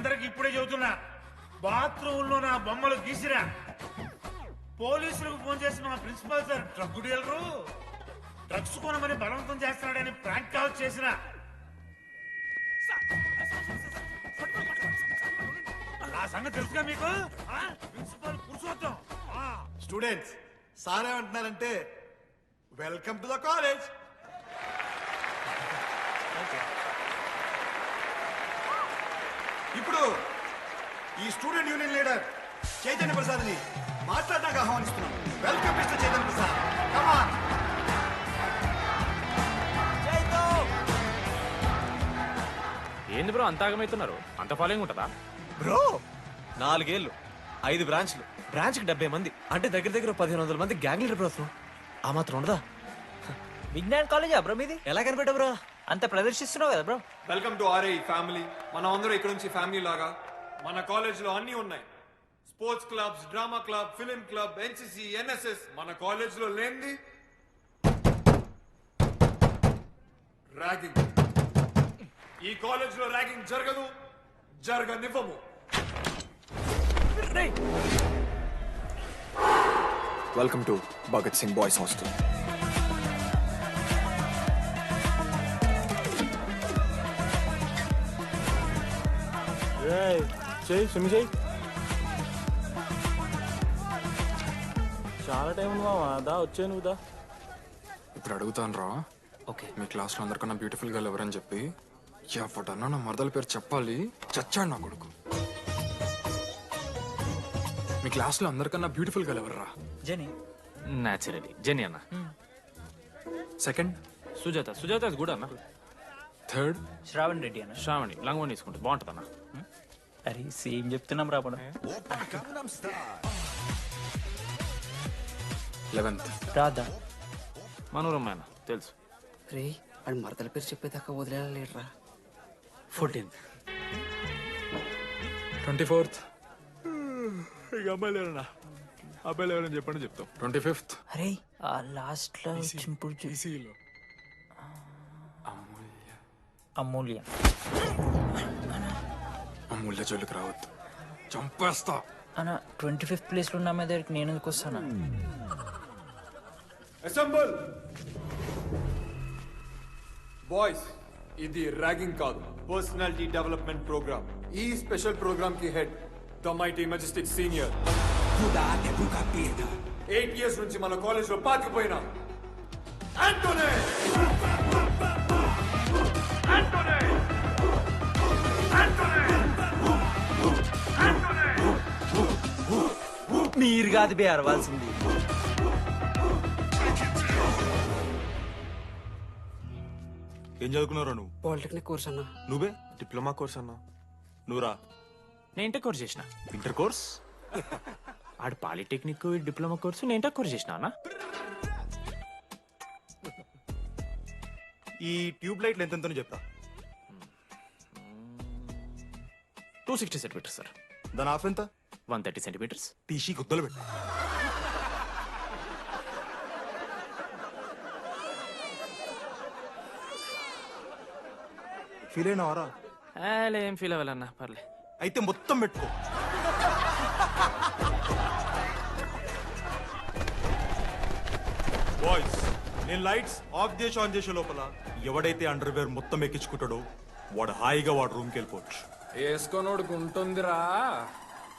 అందరికి ఇప్పుడే చెబుతున్నా. బాత్రూంలో నా బొమ్మలు గీసిరా. పోలీసులకు ఫోన్ చేసి మా principal sir drug dealer? Drugs కొనమని బలవంతం చేస్తున్నాడని ప్రాంక్ కాల్ చేసిన ఆ సంగతి తెలుసుగా మీకు? ప్రిన్సిపాల్ పురుషోత్తం. ఆ. స్టూడెంట్స్ సార్ ఏమంటున్నారంటే వెల్కమ్ టు ద కాలేజ్. ఇప్పుడు ఈ స్టూడెంట్ యూనియన్ లీడర్ చైతన్య ప్రసాద్ని మాట్లాడడానికి ఆహ్వానిస్తున్నాం. Welcome mister Chaitanya Prasad. Come on ఏంది బ్రో అంత ఆగమవుతున్నారు అంత ఫాలోయింగ్ ఉంటుందా? బ్రో నాలుగేళ్ళు ఐదు బ్రాంచ్లు. బ్రాంచ్కి డెబ్బై మంది అంటే దగ్గర దగ్గర పదిహేను వందల మంది గ్యాంగ్ లీడర్ బ్రో అసలు. ఆ మాత్రం ఉండదా? విజ్ఞాన్ కాలేజా బ్రో మీది? ఎలా కనిపెట్టా బ్రో? అంత ప్రదర్శిస్తున్నావు కదా bro welcome to RI family మనం అందరూ ఇక్కడ నుంచి ఫ్యామిలీ లాగా. మన కాలేజ్లో అన్ని ఉన్నాయి. Sports clubs drama club film club NCC NSS మన కాలేజ్లో లేనిది ర్యాగింగ్ ఈ కాలేజ్లో ర్యాగింగ్ జరగదు జరగనివ్వము. Welcome to Bhagat Singh boys hostel చేయి స్విమ్ చేయి చాలా టైం ఉంది మామ దా వచ్చే నువ్వు దా. ఇప్పుడు అడుగుతాను రా. ఓకే. మీ క్లాస్లో అందరికన్నా బ్యూటిఫుల్ గర్ల్ ఎవరని చెప్పి ఎవడన్నా నా మరదల పేరు చెప్పాలి? చచ్చాడు నా కొడుకు. మీ క్లాస్లో అందరికన్నా బ్యూటిఫుల్ గర్ల్ ఎవర్రా? జని. న్యాచురలీ జెని అన్న. సెకండ్. సుజాత. సుజాత కూడా అన్న. థర్డ్ శ్రావణ్ రెడ్డి అన్న. శ్రావణి. లంగోని తీసుకుంటే. బాగుంటుంది అన్న అరే సేమ్ చెప్తున్నాం రాపడం లెవెన్త్. రాధా. మనోరమ్మ అన్న తెలుసు. రే వాడు మరదల పేరు చెప్పేదాకా వదిలేరా ఫోర్టీన్త్ ట్వంటీ ఫోర్త్ ఇక అమ్మాయిలు ఎవరన్నా అబ్బాయిలు ఎవరని చెప్పండి చెప్తాం. ట్వంటీ ఫిఫ్త్ అరే ఆ లాస్ట్లో చింపుడు ఈసీలో. అమూల్య. అమూల్య. జోలికి రావద్దు. చంపేస్తా. అన్న ట్వంటీ ఫిఫ్త్ ప్లేస్లో ఉన్న అమ్మాయి దగ్గరికి నేను ఎందుకు వస్తానా? అసెంబుల్! బాయ్స్ ఇది ర్యాగింగ్ కాదు. Personality development program. ఈ స్పెషల్ ప్రోగ్రామ్కి head the mighty majestic senior. Eight years నుంచి మన కాలేజ్లో పాతిపోయిన. ఆంటోనే మీరు కాదు బే అరవాల్సింది. ఏం చదువుకున్నారా నువ్వు? పాలిటెక్నిక్ కోర్స్ అన్న. నువ్వే? డిప్లొమా కోర్స్ అన్నా. నువ్వురా నేను ఇంటర్ కోర్స్ చేసిన. Inter course? ఆడు పాలిటెక్నిక్ డిప్లొమా కోర్సు నేను ఇంటర్ కోర్స్ చేసిన అన్న. ఈ ట్యూబ్ లైట్లు ఎంతెంతనో చెప్తా. Two sixty centimeters sir. దాని ఆఫ్ ఎంత? One thirty centimeters. టీసీ గుద్దలు పెట్టు. ఫీల్ అయినావారా? ఏం ఫీల్ అవ్వాలన్నా పర్లే. అయితే మొత్తం పెట్టుకో. బాయ్స్ నేను లైట్స్ ఆఫ్ చేసి ఆన్ చేసే లోపల ఎవడైతే అండర్వేర్ మొత్తం ఎక్కించుకుంటాడో వాడు హాయిగా వాడు రూమ్కి వెళ్ళిపోవచ్చు. వేసుకోనోడుకు ఉంటుందిరా.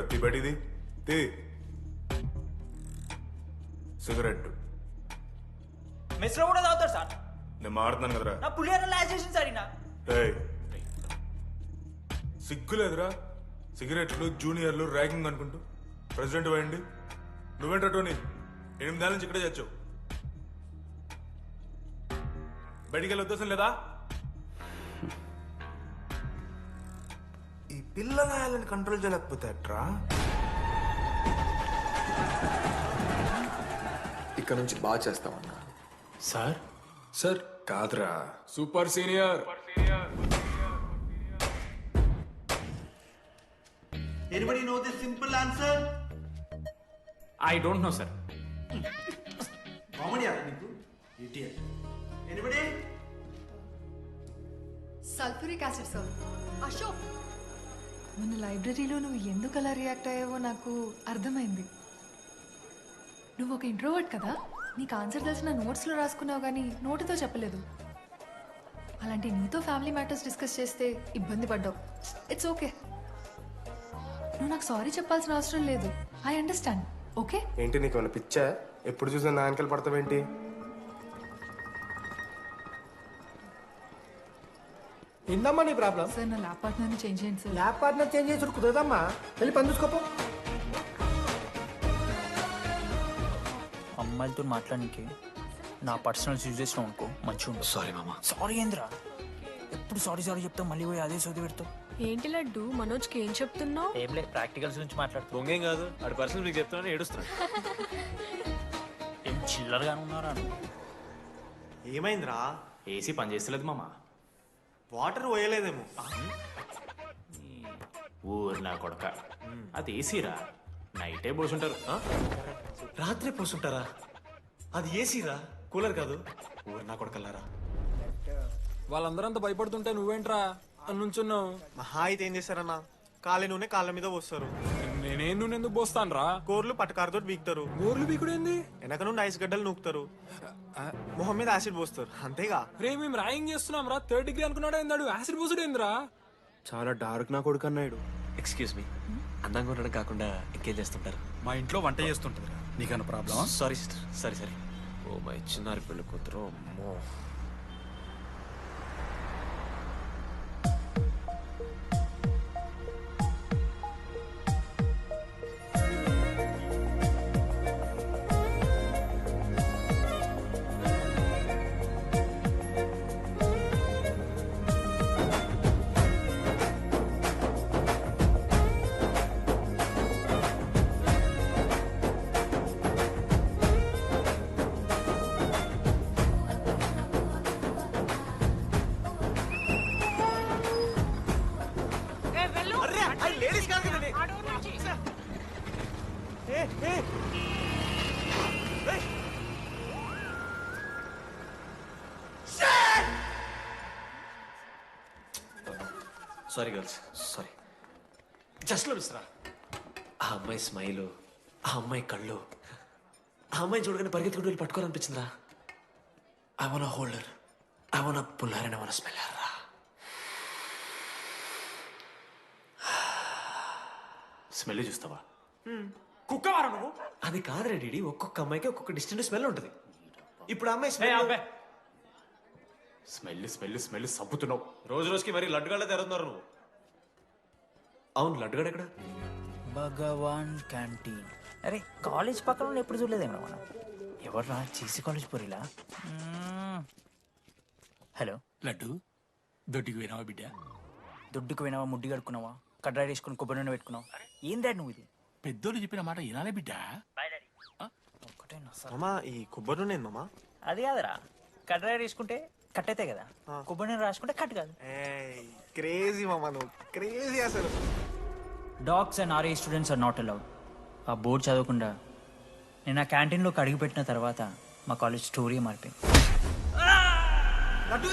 ఏంట్రా తీ బయటిది తీ. సిగరెట్ మెస్లో కూడా తాగుతారు సార్. నేను మాడుతున్నాను కదరా. నా పులిహోర చేసింది సార్ ఈయన. ఏయ్. సిగ్గులేదురా. సిగరెట్లు జూనియర్లు ర్యాగింగ్ అనుకుంటూ. ప్రెసిడెంట్ పోయండి. నువ్వేంట్రా టోనీ? ఎనిమిదేళ్ళ నుంచి ఇక్కడే చచ్చావు. బయటికి వెళ్ళే ఉద్దేశం లేదా? ఈ పిల్లగాయలను కంట్రోల్ చేయలేకపోతే అట్రా ఇక్కడ నుంచి బాగా చేస్తామన్నా. సార్? సార్. కాదురా. Super senior. Anybody know the simple answer I don't know sir comedy నీకు? Anybody sulphuric acid sir Ashok మన లైబ్రరీలో నువ్వు ఎందుకు అలా రియాక్ట్ అయ్యావో నాకు అర్థమైంది. నువ్వు ఒక ఇంట్రోవర్ట్ కదా? నీకు ఆన్సర్ తెలిసిన నోట్స్లో రాసుకున్నావు కానీ నోటితో చెప్పలేదు. అలాంటి నీతో ఫ్యామిలీ మ్యాటర్స్ డిస్కస్ చేస్తే ఇబ్బంది పడ్డావు. ఇట్స్ ఓకే నువ్వు నాకు సారీ చెప్పాల్సిన అవసరం లేదు. ఐ అండర్స్టాండ్ ఓకే ఏంటి నీకు పిచ్చా? ఎప్పుడు చూసినా నా వెనకాల పడతావేంటి? ఏందమ్మా నీ ప్రాబ్లం? సార్ నా ల్యాప్ పార్ట్నర్ని చేంజ్ చేయండి సార్. ల్యాబ్ పార్ట్నర్ చేంజ్ చేసి కుదరదమ్మా. వెళ్ళి పని చూసుకోపో. అమ్మాయిలతో మాట్లాడడానికి నా పర్సనల్స్ యూజ్ చేసినావు అనుకో మంచిగా ఉంటుంది. సారీ మామా. సారీ ఏంద్రా? ఎప్పుడు సారీ సారీ చెప్తావు? మళ్ళీ పోయి అదే చదివి పెడతావు. ఏంటి లడ్డు? మనోజ్కి ఏం చెప్తున్నావు? ఏం లేదు ప్రాక్టికల్స్ గురించి మాట్లాడుతూ దొంగేం కాదు. ఆడి పర్సనల్ మీకు చెప్తున్నాను ఏడుస్తున్నాడు ఏం చిల్లరగానే ఉన్నారా? నువ్వు? ఏమైందిరా? ఏసీ పని చేస్తలేదు మామ. వాటర్ పోయలేదేమో. ఊరు నా కొడక. అది ఏసీరా? నైటే పోసుంటారు. ఆ? రాత్రి పోసుంటారా? అది ఏసీరా? కూలర్ కాదు. ఊరు నా కొడకల్లారా? వాళ్ళందరంతా భయపడుతుంటే నువ్వేంట్రా? నుంచున్నావు మహా అయితే ఏం చేస్తారన్నా? కాళ్ళ నూనె కాళ్ళ మీద పోస్తారు. నేనేం నువ్వు ఎందుకు పోస్తాను రా కూరలు పట్టకారుతో బీకుతారు గోర్లు బీకుడేంది వెనక నుండి ఐస్ గడ్డలు నూకుతారు. మొహం మీద యాసిడ్ పోస్తారు. అంతేగా? రే మేము రాయింగ్ చేస్తున్నాం రా థర్డ్ డిగ్రీ అనుకున్నాడు ఏందాడు? యాసిడ్ పోసుడు ఏందిరా చాలా డార్క్ నా కొడుకు అన్నాడు. ఎక్స్క్యూజ్ మీ అందంగా ఉండడం కాకుండా ఇంకేం చేస్తుంటారు? మా ఇంట్లో వంట చేస్తుంటుంది నీకన్నా problem sorry sister sorry sorry oh my చిన్నారి పెళ్ళి కూతురు అమ్మో. సారీ గర్ల్స్ సారీ జస్ట్ మిస్రా ఆ అమ్మాయి స్మైల్ ఆ అమ్మాయి కళ్ళు. ఆ అమ్మాయి చూడగానే పరిగెత్తుకుంటూ వెళ్ళి పట్టుకోవాలనిపించిందిరా. I one holder I one puller and I one smeller రా స్మెల్ చూస్తావా? కుక్కవారా నువ్వు? అది కాదురా డీడీ. ఒక్కొక్క అమ్మాయికి ఒక్కొక్క డిస్టెంట్ స్మెల్ ఉంటుంది. ఇప్పుడు అమ్మాయి స్మెల్ స్మెల్ స్మెల్ స్మెల్ సబ్బుతున్నావు. రోజు రోజుకి మరి లడ్డుగాళ్ళ తెరుతున్నారు నువ్వు. అవును లడ్డుగాడు ఎక్కడ? భగవాన్ క్యాంటీన్. అరే కాలేజ్ పక్కన ఉన్న ఎప్పుడు చూడలేదేమో మనం? ఎవర్రా చీసీ కాలేజ్ పోరిలా? హలో. లడ్డు? దొడ్డికి పోయినావా బిడ్డ? దుడ్డుకు పోయినావా ముడ్డి కడుక్కున్నావా? కడ్రా వేసుకుని కొబ్బరి నూనె పెట్టుకున్నావా? ఏం డాడ్ నువ్వు ఇది? పెద్దోళ్ళు చెప్పిన మాట వినాలే బిడ్డ. ఒక్కటే నస- మామా ఈ కొబ్బరి నూనె ఏంది మామా అది కాదురా. కడ్రా వేసుకుంటే కట్ అవుతాయి కదా. కొబ్బరి రాసుకుంటే కట్ కాదు. క్రేజీ మామా నువ్వు. క్రేజీ అసలు. Dogs and RA students are not allowed ఆ బోర్డు చదవకుండా నేను ఆ క్యాంటీన్లోకి అడుగు పెట్టిన తర్వాత మా కాలేజ్ స్టోరీ మారిపోయింది. లడ్డు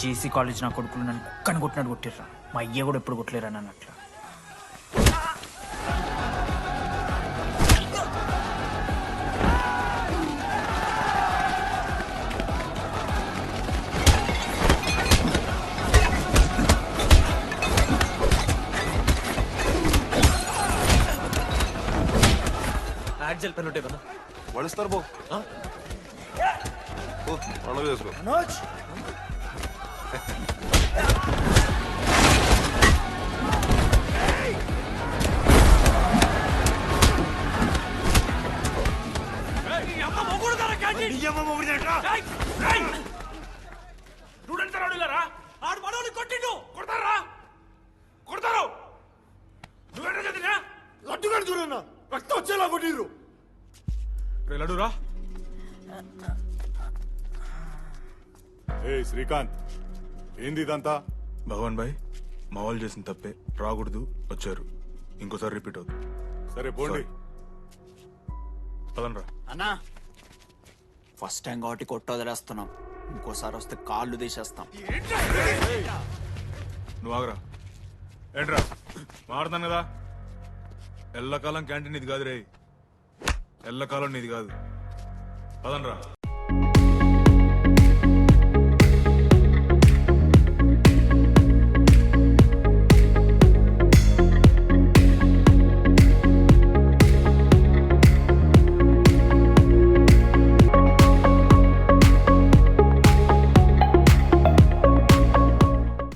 జేసీ కాలేజ్ నా కొడుకులు నన్ను కొట్టినట్టు కొట్టిర్రా. మా అయ్య కూడా ఎప్పుడు కొట్టలేరా నన్ను అట్లా? యాడ్ కదా వడిస్తారు బో చేసుకో మనోజ్ స్టూడెంట్స్ రౌడీలరా ఆడు మనోని కొట్టిండు. కొడతారా? కొడతారు. నువ్వేంటో చదివినా లడ్డుగాడు చూడన్నా రక్తం వచ్చేలా కొట్టిర్రు రే. లడురా ఏ శ్రీకాంత్ ఏంది ఇదంతా? భగవాన్ భాయ్ మా వాళ్ళు చేసిన తప్పే. రాకూడదు వచ్చారు. ఇంకోసారి రిపీట్ అవుతుంది. సరే పోండి. పదనరా అన్నా ఫస్ట్ టైం కాబట్టి కొట్టు వదిలేస్తున్నాం. ఇంకోసారి వస్తే కాళ్ళు తీసేస్తాం. నువ్వు ఆగరా. ఏంట్రా? మారుతాను కదా? ఎల్లకాలం క్యాంటీన్ ఇది కాదు రే ఎల్లకాలం నీది కాదు. పదనరా